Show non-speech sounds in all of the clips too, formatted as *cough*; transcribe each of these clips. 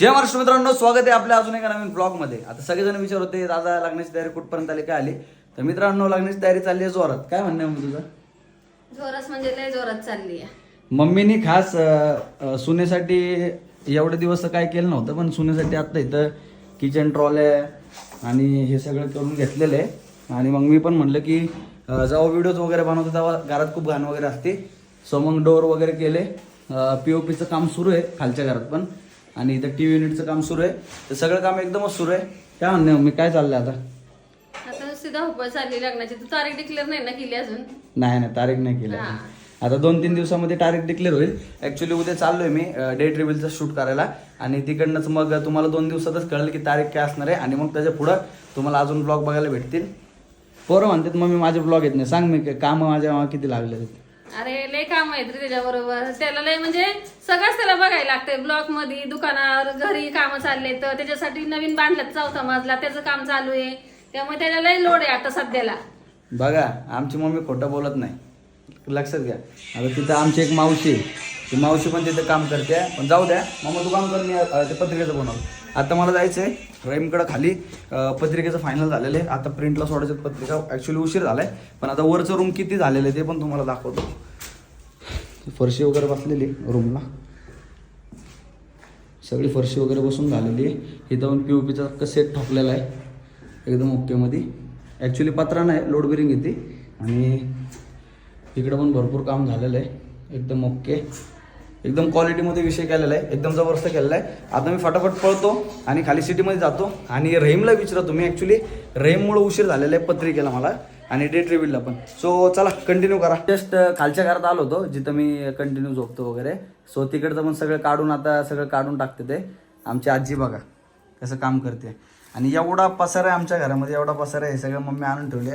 जय महाराष्ट्र मित्रांनो स्वागत आहे आपल्या अजून एका नवीन ब्लॉगमध्ये आता सगळेजण विचार होते दादा लग्नाची तयारी कुठपर्यंत आली काय आली? तर मित्रांनो लग्नाची तयारी चालली आहे जोरात. काय म्हणणं आहे मग तुझं? जोरात म्हणजे लय जोरात चालली आहे. मम्मीने खास अं, सुनेसाठी एवढे दिवस तर काय केलं नव्हतं पण सुनेसाठी आता इथं किचन ट्रॉल्या आणि हे सगळं करून घेतलेलं आहे. आणि मग मी पण म्हणलं की अं, जेव्हा व्हिडिओज वगैरे बनवतो तेव्हा घरात खूप घाण वगैरे असते. सो मग डोअर वगैरे केले. पी ओ पीचं काम सुरू आहे खालच्या घरात पण. आणि इथं टी व्ही युनिटचं काम सुरू आहे. तर सगळं काम एकदमच सुरू आहे. काय म्हणणं मम्मी काय चाललंय आता? आता नुसती धावपळ चालली लग्नाची. तू तारीख डिक्लेअर नाही ना केली अजून? नाही नाही तारीख नाही केली. आता दोन तीन दिवसामध्ये तारीख डिक्लेअर होईल. ऍक्च्युली उद्या चाललोय मी डेट रिव्हिलचं शूट करायला. आणि तिकडनंच मग तुम्हाला दोन दिवसातच कळेल की तारीख काय असणार आहे. आणि मग त्याच्या पुढं तुम्हाला अजून ब्लॉग बघायला भेटतील. पोरं म्हणतात मग मी माझे ब्लॉग येत नाही. सांग मी काम माझ्या किती लागले अरे लय काम आहेत रे त्याच्याबरोबर. त्याला लय म्हणजे सगळंच त्याला बघायला लागतंय. ब्लॉकमध्ये दुकानावर घरी कामं चालले तर त्याच्यासाठी नवीन बांधल्यात चौथा मजला त्याचं काम चालू आहे. त्यामुळे त्याला लय लोड आहे आता सध्याला. बघा आमची मम्मी खोटं बोलत नाही. लक्षात घ्या. आता तिथं आमची एक मावशी आहे. ती मावशी पण तिथं काम करते. पण जाऊ द्या. मम्मी तू काम कर मी अं, ते पत्रिकेचं बनवतो. आता मला जायचं आहे रेमकडं खाली पत्रिकेचं फायनल झालेलं आहे. आता प्रिंटला सोडायचं पत्रिका. ॲक्च्युली उशीर झाला आहे पण आता वरचं रूम किती झालेलं आहे ते पण तुम्हाला दाखवतो. फरशी वगैरे बसलेली रूमला सगळी फरशी वगैरे बसून झालेली आहे. इथं पण पी ओ पीचा सेट ठोकलेला आहे. एकदम ओकेमध्ये ॲक्च्युली पत्रा नाही लोड बिरिंग येते आणि इकडं पण भरपूर काम झालेलं आहे. एकदम ओके एकदम क्वालिटीमध्ये विषय केलेला आहे एकदम जबरदस्त केलेला आहे. आता मी फटाफट पळतो आणि खाली सिटीमध्ये जातो आणि रहीमला विचारतो. मी ॲक्च्युली रहीममुळे उशीर झालेला आहे पत्रिकेला मला आणि डेट रिव्हिलला पण. सो चला कंटिन्यू करा. जस्ट खालच्या घरात आलो होतो जिथं मी कंटिन्यू झोपतो वगैरे. सो तिकडचं पण सगळं काढून आता सगळं काढून टाकते ते. आमची आजी बघा कसं काम करते. आणि एवढा पसारा आहे आमच्या घरामध्ये एवढा पसारा आहे. हे सगळं मम्मी आणून ठेवले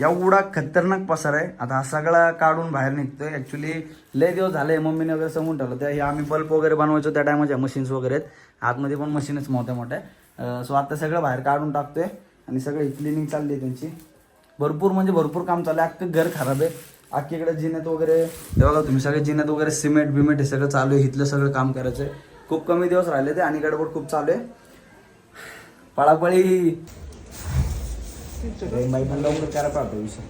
एवढा खतरनाक पसार आहे. आता हा सगळा काढून बाहेर निघतोय. ॲक्च्युली लय दिवस झाले मम्मीने वगैरे सांगून ठेवलं त्या हे आम्ही बल्ब वगैरे बनवायचो त्या टायमाच्या मशीन्स वगैरे आहेत. आतमध्ये पण मशीनच मोठ्या मोठ्या. सो आता सगळं बाहेर काढून टाकतोय. आणि सगळी क्लिनिंग चालली आहे त्यांची. भरपूर म्हणजे भरपूर काम चालू आहे. अख्खं घर खराब आहे. अख्खीकडे जिन्यात वगैरे हे बघा तुम्ही सगळे जिन्यात वगैरे सिमेंट बिमेंट हे सगळं चालू आहे. इथलं सगळं काम करायचं आहे खूप कमी दिवस राहिले ते आणि गडबड खूप चालू आहे. पळापळी बाई पण लवकर करा पाहतो विषय.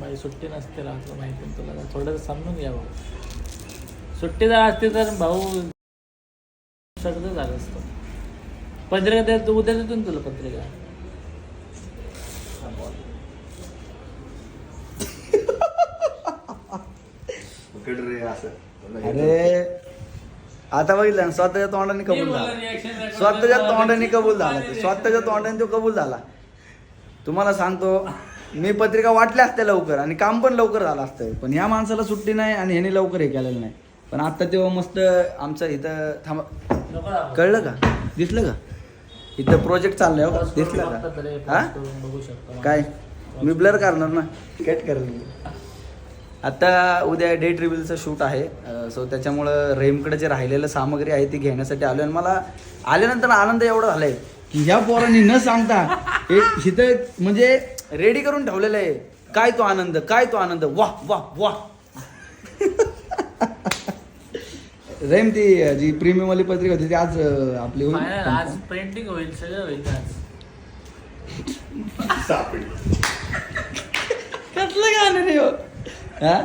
बाई सुट्टी नसते राहतो माहिती तुला. थोडं समजून घ्यावं सुट्टी जर असते तर भाऊ सगळं झालं असतं. पत्रिका द्या तू उद्या देतो ना तुला पत्रिका. अरे आता बघितलं ना, स्वतःच्या तोंडाने कबूल झाला. स्वतःच्या तोंडाने कबूल झाला ते. स्वतःच्या तोंडाने तो कबूल झाला. तुम्हाला सांगतो मी पत्रिका वाटल्या असत्या लवकर आणि काम पण लवकर झालं असतं. पण ह्या माणसाला सुट्टी नाही आणि ह्याने लवकर हे केलेलं नाही. पण आता तेव्हा मस्त आमचं इथं थांबा कळलं का? दिसलं का? इथं प्रोजेक्ट चाललाय हो. दिसलं का? हा? काय? मी ब्लर करणार ना? कट करेल आता उद्या डेट रिव्हिलचं शूट आहे. सो त्याच्यामुळं रेमकडे जे राहिलेलं सामग्री आहे ती घेण्यासाठी आलो आणि मला आल्यानंतर आनंद एवढा झालाय की ह्या पोरांनी न सांगता हे इथं म्हणजे रेडी करून ठेवलेलं आहे. काय तो आनंद काय तो आनंद. वाह वाह वाह. रेम ती जी प्रीमियम वाली पत्रिका होती ती आज अं, आपली होईल. Final, आज पेंटिंग होईल सगळं होईल आज. कसलं गाणं रे हो? हा?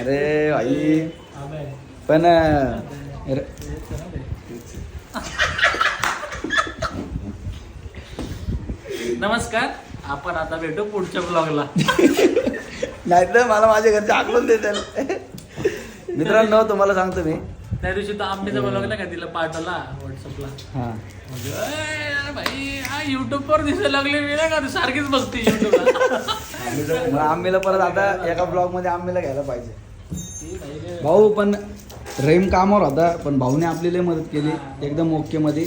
अरे भाई. आबे. पण अं, र- नमस्कार आपण आता भेटू पुढच्या ब्लॉगला नाहीतर मला माझ्या घरचे आकलून देतील. मित्रांनो तुम्हाला सांगतो मी. त्या दिवशी तो आंबेचा ब्लॉग नाही का तिला पाठवला व्हॉट्सअपला हा. म्हणजे, "अय, यार भाई हा युट्यूब वर दिसायला लागले मी नाही का तू सारखीच बघते युट्यूबला आम्हीला परत आता एका ब्लॉगमध्ये आम्हीला घ्यायला पाहिजे. भाऊ पण रेम कामावर होता पण भाऊने आपली लय मदत केली एकदम ओके मध्ये.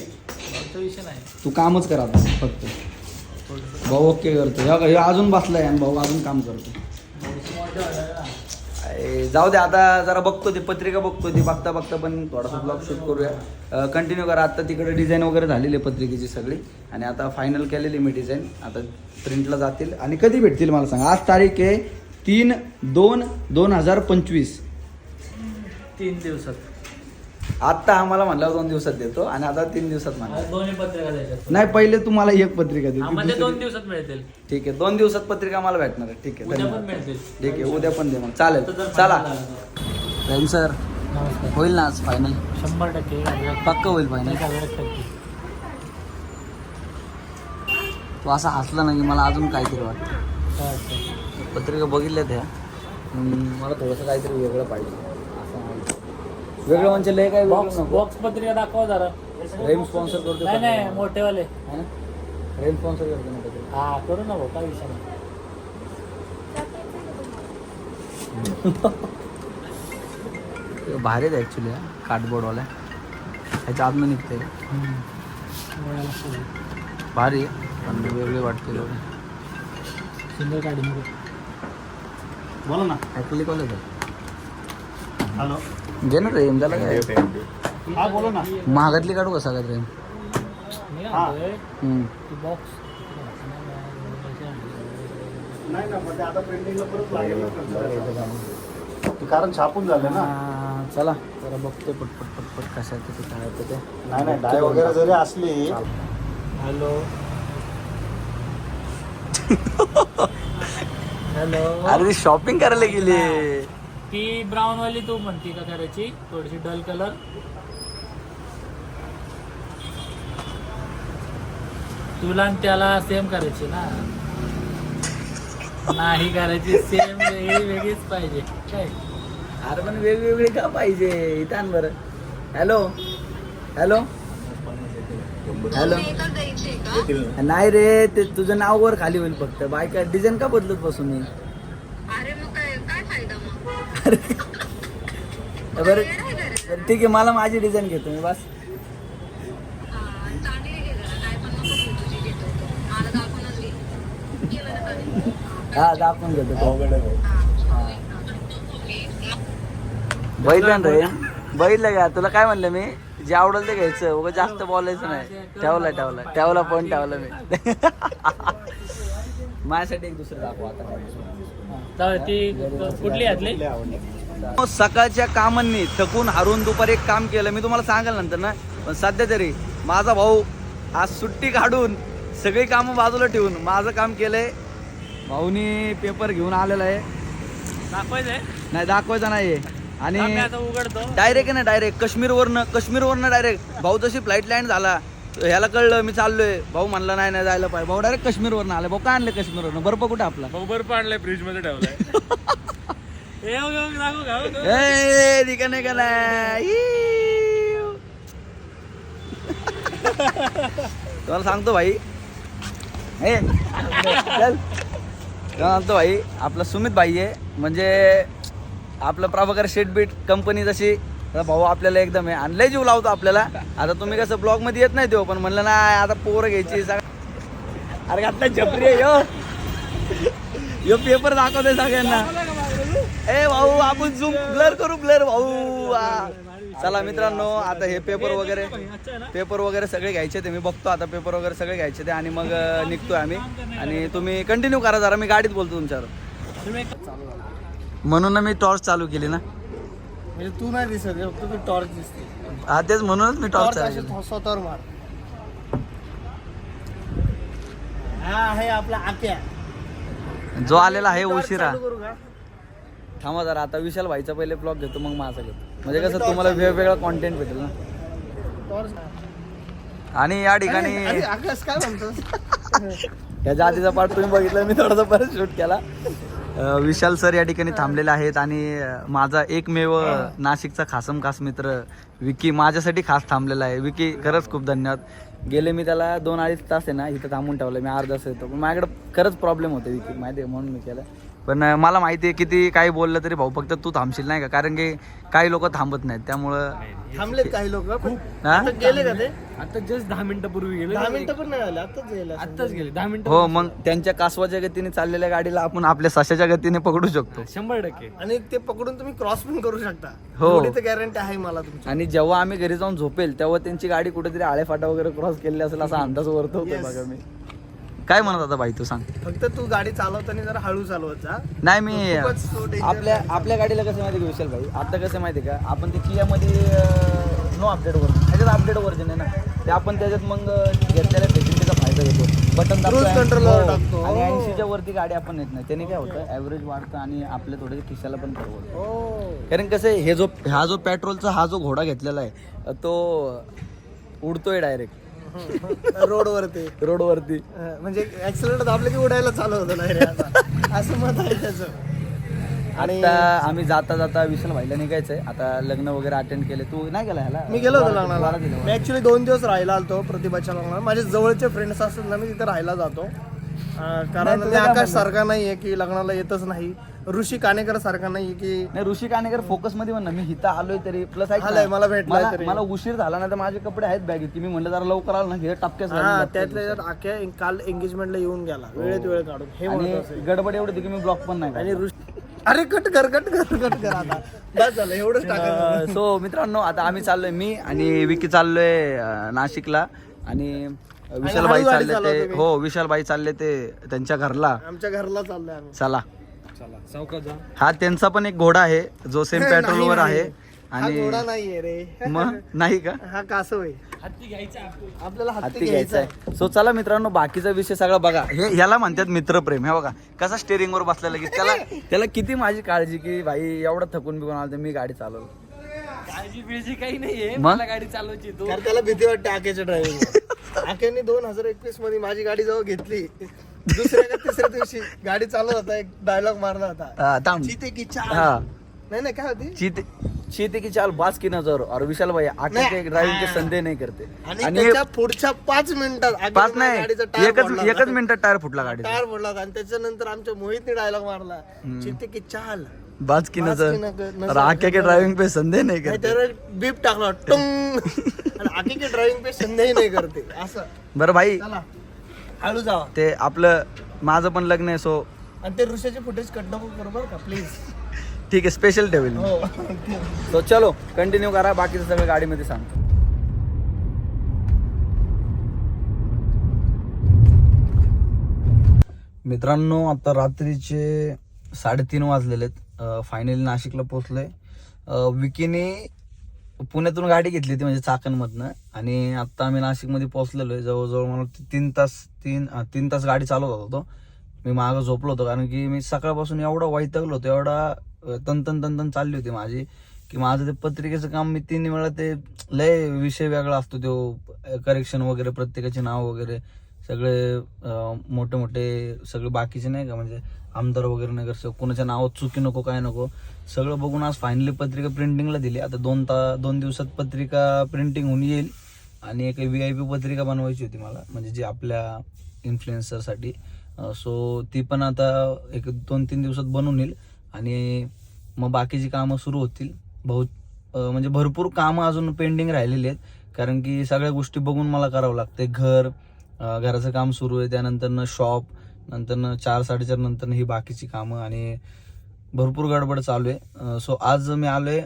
विषय नाही. तू कामच कर आता फक्त. भाऊ ओके करतो. ह्यो- ह्यो अजून बसलाय आणि भाऊ अजून काम करतो. अरे, जाऊ दे आता जरा बघतो ती पत्रिका बघतो ती बघता बघता पण थोडासा ब्लॉग शूट करूया. कंटिन्यू करा. आता तिकडे डिझाईन वगैरे झालेली आहे पत्रिकेची सगळी. आणि आता फायनल केलेली मी डिझाईन आता प्रिंटला जातील. आणि कधी भेटतील मला सांगा? आज तारीख आहे तीन दोन दोन हजार पंचवीस. तीन दिवसात. आत्ता आम्हाला म्हणलं दोन दिवसात देतो आणि आता तीन दिवसात म्हणला आज दोन्ही पत्रिका द्यायच्यात नाही पहिले तुम्हाला एक पत्रिका म्हणजे दोन दिवसात मिळतील. ठीक आहे दोन दिवसात पत्रिका मला भेटणार आहे. ठीक आहे उद्या पण धन्यवाद. मिळतील. ठीक आहे उद्या पण दे मग. चालेल. तर जर चला. राहील सर. नमस्कार. होईल ना आज फायनल शंभर टक्के. एक हजार- पक्क होईल फायनल एक हजार टक्के. तू असा हसला ना की मला अजून काहीतरी वाटतं. काय वाटतं? पत्रिका बघितल्या त्या मला थोडंसं काहीतरी वेगळं पाहिजे. वेगळं म्हणजे लय काय बॉक्स बॉक्स पत्रिका दाखवा जरा. रेम स्पॉन्सर करतो नाही नाही मोठेवाले? रेम स्पॉन्सर करतो ना. हा करू ना भाऊ काय विषय नाही. भारी आहे ॲक्च्युली कार्डबोर्डवाल्या ह्याच्या आतनं निघते भारी आहे. पण वेगळे वाटते थोडे सुंदर बोला ना. ॲक्च्युली कॉलेज हॅलो घे ना रेम त्याला काय? हा बोला ना. महागातली काढू का सगळ्यात रेम मी. आणतोय हम्म. ती बॉक्स नाही ना म्हणजे आता पेंडिंगला परत लागेल ना ते कारण छापून झालं ना. हा, चला जरा बघतो पटपट पटपट कशा ते काय होतं ते. नाही नाही डाय वगैरे जरी असली हॅलो. *laughs* हॅलो. अरे शॉपिंग करायला गेली. ती ब्राऊन वाली तू म्हणती का करायची? थोडीशी डल कलर तुला त्याला सेम करायची ना. नाही करायची सेम वेगळीच पाहिजे. काय? अरे पण वेगवेगळे का पाहिजे? इथं बरं. हॅलो हॅलो हॅलो नाही रे ते तुझं नाव वर खाली होईल फक्त. बायका डिझाईन का बदलत बसून मी अरे मग काय काय फायदा मग बरं. बरं, ठीक आहे मला माझी डिझाईन घेतो मी बस. हा, दाखवून घेतो बैल ना रे? बघितलं का? तुला काय म्हणलं मी? जे आवडेल ते घ्यायचं. उगा जास्त बोलायचं नाही. ठेवलं ठेवलं. ठेवला पण ठेवलं मी. *laughs* माझ्यासाठी एक दुसरं दाखव आता. ती कुठली घातली सकाळच्या कामांनी थकून हारून दुपारी एक काम केलं. मी तुम्हाला सांगाल नंतर ना. पण सध्या तरी माझा भाऊ आज सुट्टी काढून सगळी कामं बाजूला ठेवून माझं काम केलंय. भाऊनी पेपर घेऊन आलेला आहे. दाखवायचंय? नाही दाखवायचा नाही आणि उघडतो. डायरेक्ट आहे ना डायरेक्ट काश्मीरवरनं काश्मीरवरनं डायरेक्ट भाऊ जशी फ्लाईट लँड झाला ह्याला कळलं मी चाललोय. भाऊ म्हणला नाही नाही जायला पाहिजे. भाऊ डायरेक्ट काश्मीरवरनं आला भाऊ काय आणलं काश्मीरवरनं? बर्फ कुठे आपला? भाऊ बर्फ आणलाय फ्रीजमध्ये ठेवलाय. *laughs* ए, दाखव, दाखव, दाखव. ए दिका नाही का नाही? इव. तुम्हाला सांगतो भाई. ए चल. तुम्हाला सांगतो भाई आपला सुमित भाई आहे. म्हणजे आपलं प्रभाकर शेट बीट कंपनी जशी भाऊ आपल्याला एकदम आहे. आणि लय जीव लावतो आपल्याला. आता तुम्ही कसं ब्लॉगमध्ये येत नाही तो पण म्हणलं ना आता पोरं घ्यायची. अरे आता झपरी आहे यो. यो पेपर दाखवतोय सगळ्यांना. ए भाऊ आपण झूम ब्लर करू ब्लर भाऊ. चला मित्रांनो आता हे पेपर वगैरे पेपर वगैरे सगळे घ्यायचे ते मी बघतो आता पेपर वगैरे सगळे घ्यायचे ते आणि मग निघतोय आम्ही. आणि तुम्ही कंटिन्यू करा जरा. मी गाडीत बोलतो तुमच्यावर. म्हणून मी टॉर्च चालू केली ना. म्हणजे तू नाही दिसत फक्त तू टॉर्च दिसते. हा तेच म्हणूनच मी टॉर्च स्वतःवर मार. हा आहे आपला आक्या जो आलेला आहे उशिरा? थांबा जरा आता विशाल भाईचा पहिले ब्लॉग घेतो मग माझा घेतो. म्हणजे कसं तुम्हाला वेगवेगळा कॉन्टेंट भेटेल ना. आणि या ठिकाणी आकाश काय म्हणतोस? *laughs* याच्या आधीचा पार्ट तुम्ही बघितला मी थोडासा परत शूट केला. विशाल सर या ठिकाणी थांबलेले आहेत आणि माझा एकमेव नाशिकचा खासम खास मित्र विकी माझ्यासाठी खास थांबलेला आहे. विकी खरंच खूप धन्यवाद. गेले मी त्याला दोन अडीच तास आहे ना इथं थांबून ठेवलं. मी अर्धा तास येतो. पण माझ्याकडे खरंच प्रॉब्लेम होते विकी. माहिती आहे म्हणून मी केलं. पण मला माहिती आहे किती काही बोललं तरी भाऊ फक्त तू थांबशील नाही का? कारण की काही लोक थांबत नाहीत त्यामुळं थांबलेत काही लोक हा? गेले का ते? आता जस्ट दहा मिनिटं पूर्वी गेले. दहा मिनिटं पण नाही आले आताच गेले आत्ताच गेले दहा मिनिटं हो मग त्यांच्या कासवाच्या गतीने चाललेल्या गाडीला आपण आपल्या सशाच्या गतीने पकडू शकतो. शंभर टक्के. आणि ते पकडून तुम्ही क्रॉस पण करू शकता. हो. एवढी तर गॅरंटी आहे मला तुमची. आणि जेव्हा आम्ही घरी जाऊन झोपेल तेव्हा त्यांची गाडी कुठेतरी आळेफाटा वगैरे क्रॉस केलेली असेल असा अंदाज वर्तवतो Yes. बघा मी. काय म्हणत आता भाई तू सांग? फक्त तू गाडी चालवताना जरा हळू चालवत जा. नाही मी खूपच तो danger आपल्या आपल्या गाडीला कसं माहिती का विशाल भाई? आता कसं माहिती का? आपण ते कियामध्ये नो अपडेट वर्जन त्याच्यात अपडेट वर्जन आहे ना. ते आपण त्याच्यात मग घेतलेल्या फॅसिलिटीचा फायदा घेतो. बटन Cruise control वर टाकतो. आणि हो. ऐंशीच्या वरती गाडी आपण येत नाही. त्याने काय होतं? ॲव्हरेज वाढतं आणि आपल्या थोडे खिशाला पण परवडतं. हो. कारण कसं आहे, हे जो हा जो पेट्रोलचा हा जो घोडा घेतलेला आहे तो उडतोय डायरेक्ट *laughs* रोडवरती. रोडवरती. अं, म्हणजे ऍक्सिडेंट दाबले की उडायला चालू होतं नाही रे आता. असं मत आहे त्याचं. आणि आता आम्ही जाता जाता विशाल भाईला निघायचंय. आता लग्न वगैरे अटेंड केले. तू नाही गेला ह्याला? मी गेलो होतो लग्नाला. दिलं. मी ऍक्च्युली दोन दिवस राहायला आलतो प्रतिभाच्या लग्नाला. माझे जवळचे फ्रेंड्स असतात ना मी तिथे राहायला जातो. अं, कारण ते आकाश सारखा नाहीये की लग्नाला येतच नाही. ऋषी कानेकर सारखा नाहीये की नाही ऋषी कानेकर फोकसमध्ये म्हण ना मी इथं आलोय तरी. प्लस आलाय, मला भेटलाय तरी. मला उशीर झाला ना तर माझे कपडे आहेत बॅगेत. की मी म्हणलं जरा लवकर आलो ना हे टपक्याच हा जातो. त्यातल्या त्यात आख्या काल एंगेजमेंटला येऊन गेला. वेळेत वेळ काढून. हे. आणि गडबड एवढी होती की मी ब्लॉक पण नाही आणि ऋषी अरे कट कर कट कर कट कर आता. बस झालं एवढंच टाकायचं सो मित्रांनो आता आम्ही चाललोय मी आणि विकी चाललोय अं, नाशिकला. आणि विशाल भाई हळू गाडी चालले ते. हो विशाल भाई चालले ते त्यांच्या घरला. आमच्या घरला चाललोय आम्ही. चला. हा त्यांचा पण एक घोडा आहे जो सेम पेट्रोल *laughs* वर आहे हा आणि घोडा नाहीये रे. मग नाही का? हा कासव आहे. हत्ती घ्यायचा. आपल्याला हत्ती घ्यायचा आहे. सो चला मित्रांनो बाकीचा विषय सगळा बघा. हे ह्याला म्हणतात मित्रप्रेम. हे बघा कसा स्टेअरिंग वर बसलेला की त्याला त्याला किती माझी काळजी की भाई एवढं थकून बिकून आलं मी गाडी चालवलं. काळजी बिळजी काही नाहीये? मला गाडी चालवायची त्याला भीती वाटते आकेच्या ड्रायव्हिंग आकेने दोन हजार एकवीसमध्ये माझी गाडी जेव्हा घेतली दुसऱ्या का तिसऱ्या दिवशी गाडी चालत होता एक डायलॉग मारला होता. हा, थांब. चिते की चाल. नाही नाही काय होती? चीते चीते की चाल बास की नजर. और विशाल भाई आके नाही. के संदेह नाही करते. आणि आणि त्याच्या पुढच्या पाच मिनिटात पाच नाही गाडीचा टायर एकच फोडला एकच होता. मिनिटात टायर फुटला गाडी टायर फोडला होता. आणि त्याच्यानंतर आमच्या मोहितने डायलॉग मारला. चिते की चाल. बाज की बाज नजर. की नजर- और आके के ड्रायव्हिंग पे संदेह नाही नाही करते. त्याला बीप टाकला. टुंग. *laughs* आणि आके की ड्रायव्हिंग पे संदेह नाही करते. असं. बरं भाई. चला. हळू जावा. ते आपलं माझं पण लग्न आहे सो आणि ते ऋषाचे फुटेज कट नको बरोबर का प्लीज ठीक आहे स्पेशल ठेवेल मी. हो तो चलो कंटिन्यू करा बाकीचं सगळं गाडीमध्ये सांगतो मित्रांनो आता रात्रीचे साडेतीन वाजलेले आहेत फायनली नाशिकला पोहोचलोय. अं, विकीने पुण्यातून गाडी घेतली होती म्हणजे चाकणमधनं. आणि आत्ता आम्ही नाशिकमध्ये पोहोचलेलो आहे. जवळजवळ मला तीन तास तीन तीन तास गाडी चालवत होतो. मी मागं झोपलो होतो कारण की मी सकाळपासून एवढा वैतगलो होतो एवढा तंतन तंतन चालली होती माझी की माझं ते पत्रिकेचं काम मी तीन वेळा ते लय विषय वेगळा असतो. तो करेक्शन वगैरे प्रत्येकाचे नाव वगैरे. सगळे मोठे मोठे सगळे बाकीचे नाही का? म्हणजे आमदार वगैरे नगरसेवक कोणाच्या नावात चुकी नको काय नको. सगळं बघून आज फायनली पत्रिका प्रिंटिंगला दिली. आता दोन ता दोन दिवसात पत्रिका प्रिंटिंग होऊन येईल. आणि एक व्ही आय पी पत्रिका बनवायची होती मला म्हणजे जी आपल्या इन्फ्लुएन्सरसाठी सो ती पण आता एक दोन तीन दिवसात बनवून येईल. आणि मग बाकीची कामं सुरू होतील. बहुत म्हणजे भरपूर कामं अजून पेंडिंग राहिलेली आहेत. कारण की सगळ्या गोष्टी बघून मला करावं लागते घर घराचं काम सुरू आहे. त्यानंतरनं शॉप नंतरनं चार साडेचार नंतर ही बाकीची कामं आणि भरपूर गडबड चालू आहे. सो आज मी आलो आहे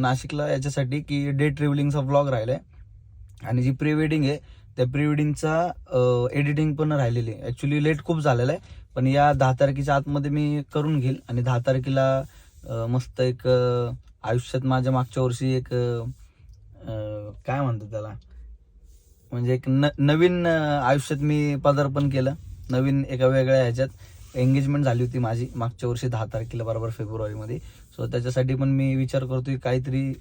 नाशिकला याच्यासाठी की डे ट्रॅव्हलिंगचा राहिला आहे आणि जी प्री वेडिंग आहे त्या प्री वेडिंगचा एडिटिंग पण राहिलेली आहे. ॲक्च्युली लेट खूप झालेला आहे पण या दहा तारखेच्या आतमध्ये मी करून घेईल. आणि दहा तारखेला मस्त एक आयुष्यात माझ्या मागच्या वर्षी एक काय म्हणतात त्याला? म्हणजे एक न नवीन आयुष्यात मी पदार्पण केलं. नवीन एका वेगळ्या ह्याच्यात एंगेजमेंट झाली होती माझी. मागच्या वर्षी दहा तारखेला बरोबर फेब्रुवारीमध्ये. सो त्याच्यासाठी पण मी विचार करतोय काहीतरी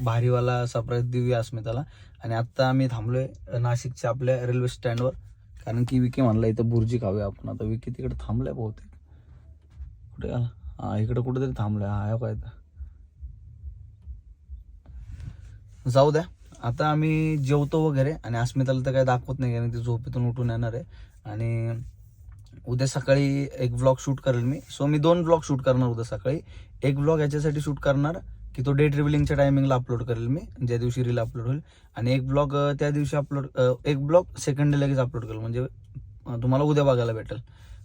भारीवाला सरप्राईज देऊया अस्मिताला. आणि आत्ता आम्ही थांबलोय नाशिकच्या आपल्या रेल्वे स्टँडवर कारण की विकी म्हणला इथं बुर्जी खाऊया आपण. आता विकी तिकडे थांबलाय बहुतेक. कुठे आला? हा इकडे कुठेतरी थांबलाय. हा काय जाऊ द्या. आता आम्ही जेवतो वगैरे आणि अस्मिताला तर काय दाखवत नाही कारण ती झोपेतून उठून येणार आहे. आणि उद्या सकाळी एक ब्लॉग शूट करेल मी. सो मी दोन ब्लॉग शूट करणार उद्या सकाळी. एक ब्लॉग याच्यासाठी शूट करणार की तो डे ट्रेव्हलिंगच्या टायमिंगला अपलोड करेल मी ज्या दिवशी रील अपलोड होईल. आणि एक ब्लॉग त्या दिवशी अपलोड एक ब्लॉग सेकंड डे लगेच अपलोड करेल. म्हणजे तुम्हाला उद्या बघायला भेटेल.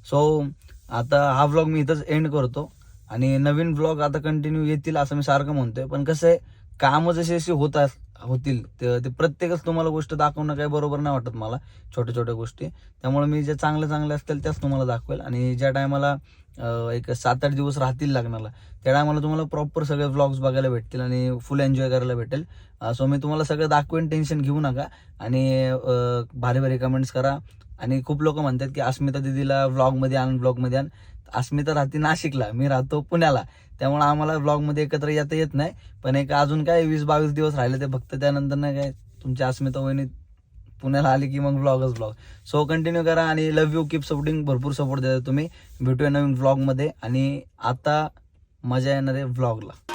सो आता हा ब्लॉग मी इथंच एंड करतो. आणि नवीन ब्लॉग आता कंटिन्यू येतील असं मी सारखं म्हणतोय. पण कसं आहे कामं जशी जसे होतात होतील. ते ते प्रत्येकच तुम्हाला गोष्ट दाखवणं काही बरोबर नाही वाटत मला छोट्या छोट्या गोष्टी. त्यामुळे मी ज्या चांगल्या चांगल्या असतील त्याच तुम्हाला दाखवेल. आणि ज्या टायमाला एक सात आठ दिवस राहतील लग्नाला त्या टायमाला तुम्हाला प्रॉपर सगळे व्लॉग्स बघायला भेटतील आणि फुल एन्जॉय करायला भेटेल. सो मी तुम्हाला सगळं दाखवेन टेन्शन घेऊ नका. आणि भारी भारी कमेंट्स करा. आणि खूप लोक म्हणतात की अस्मिता दिदीला व्लॉगमध्ये आण ब्लॉगमध्ये आण. अस्मिता राहते नाशिकला मी राहतो पुण्याला. त्यामुळे आम्हाला ब्लॉगमध्ये एकत्र येता येत नाही. पण एक अजून काय वीस बावीस दिवस राहिले ते फक्त त्यानंतर नाही काय तुमच्या अस्मिता वहिनी पुण्याला आली की मग ब्लॉगच ब्लॉग सो कंटिन्यू करा आणि लव्ह यू कीप सपोर्टिंग भरपूर सपोर्ट देता तुम्ही. भेटूया नवीन ब्लॉगमध्ये आणि आता मजा येणार आहे ब्लॉगला